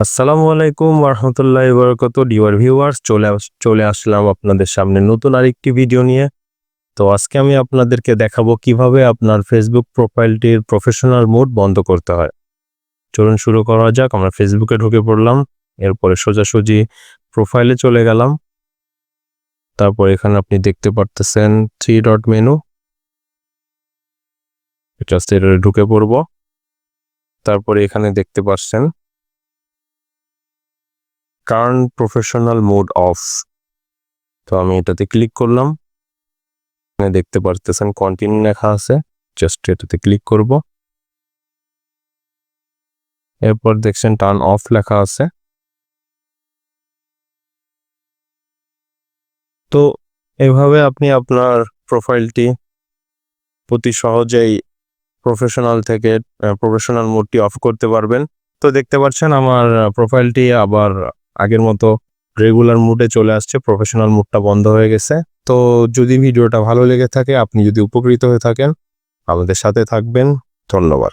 আসসালামু আলাইকুম রহমতুল্লাহ বরকত ডিওয়ার ভিউয়ার্স, চলে চলে আসলাম আপনাদের সামনে নতুন আরেকটি ভিডিও নিয়ে। তো আজকে আমি আপনাদেরকে দেখাবো কীভাবে আপনার ফেসবুক প্রোফাইলটির প্রফেশনাল মোড বন্ধ করতে হয়। চলুন শুরু করা যাক, আমরা ফেসবুকে ঢুকে পড়লাম, এরপরে সোজাসুজি প্রোফাইলে চলে গেলাম। তারপর এখানে আপনি দেখতে পারতেছেন থ্রি ডট মেনু জাস্ট এটা ঢুকে পড়ব। তারপরে এখানে দেখতে পাচ্ছেন কার্ন প্রফেশনাল মোড অফ তো আমি এটাতে ক্লিক করলাম। দেখতে পারতেছেন কন্টিনিউ লেখা আছে। জাস্ট এটাতে ক্লিক করব। এরপর দেখছেন টার্ন অফ লেখা আছে। তো এভাবে আপনি আপনার প্রোফাইলটি অতি সহজেই প্রফেশনাল থেকে প্রফেশনাল মোডটি অফ করতে পারবেন। তো দেখতে পাচ্ছেন আমার প্রোফাইলটি আবার আগের মতো রেগুলার মুডে চলে আসছে প্রফেশনাল মুডটা বন্ধ হয়ে গেছে। তো যদি ভিডিওটা ভালো লেগে থাকে, আপনি যদি উপকৃত হয়ে থাকেন, আমাদের সাথে থাকবেন। ধন্যবাদ।